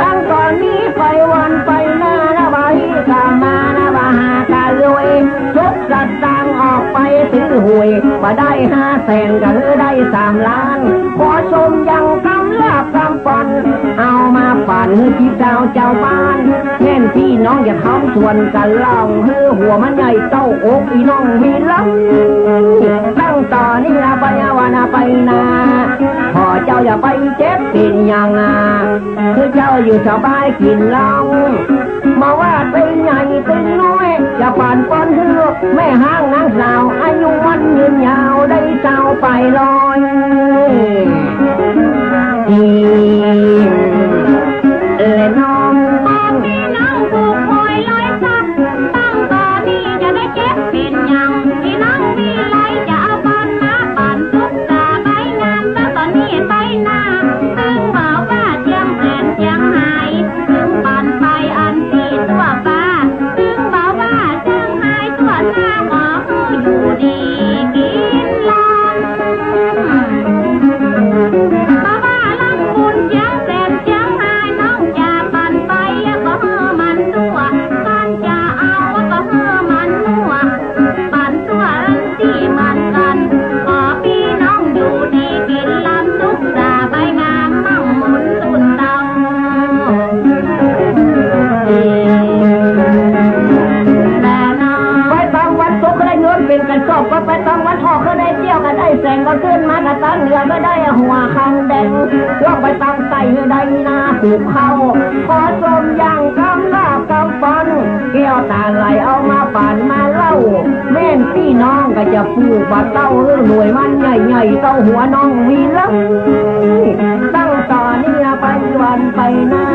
ตั้งก่อนนี้ไปวันไปหน้านะบาฮีกามานะบาหากาลวยทุกสัตว์ต่างออกไปซื้อหวยมาได้ห้าแสนก็คือได้สามล้านขอชมยังกำลาบกำปันเอามาปั่นพี่เจ้าเจ้าบ้านแท่นพี่น้องอย่าทำส่วนกันเล่าเฮือหัวมันใหญ่เต้าอกอีน้องมีลับ ต่อนี่นะไปวานาไปนาพอเจ้าอย่าไปเจ็บเป็นอย่างอะคือเจ้าอยู่สบายกินเหล้ามาว่าเป็นใหญ่เป็นน้อยอย่าผ่านปอนเฮือแม่ห้างนางสาวอายุวันยืนยาวได้เจ้าไปลอ ไนกันสอบก็ไปตามวันทอกก็ได้เที่ยวก็ได้แสงก็ขึ้นมากระตันเหนือก็ได้หัวคันแดงล่องไปตามใส่ได้นาผูกเขาขอชมอย่างกำลาบกำปันแก้วตาไหลเอามาปั่นมาเล่า แม่นพี่น้องก็จะปลูกบัดเต้าเรื่องหน่วยมันใหญ่ๆเต้าหัวน้องมีลับตั้งต่อนี่นะไปวันไปหน้า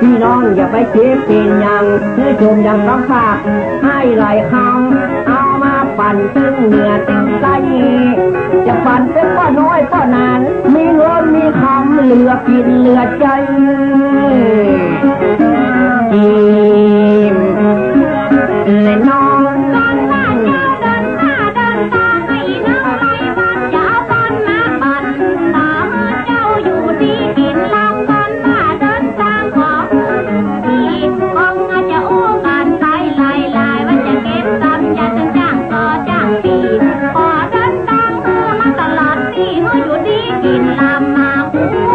พี่น้องอย่าไปเจ็บเป็นอย่างเนื้อชมอย่างต้องฝากให้หลายคำ ปันซึ่งเหนือถึงใสจะปั่นเป็นก็น้อยก็นาน มีเงินมีคำเหลือกินเหลือใจอิ่มและน้อ 金喇嘛。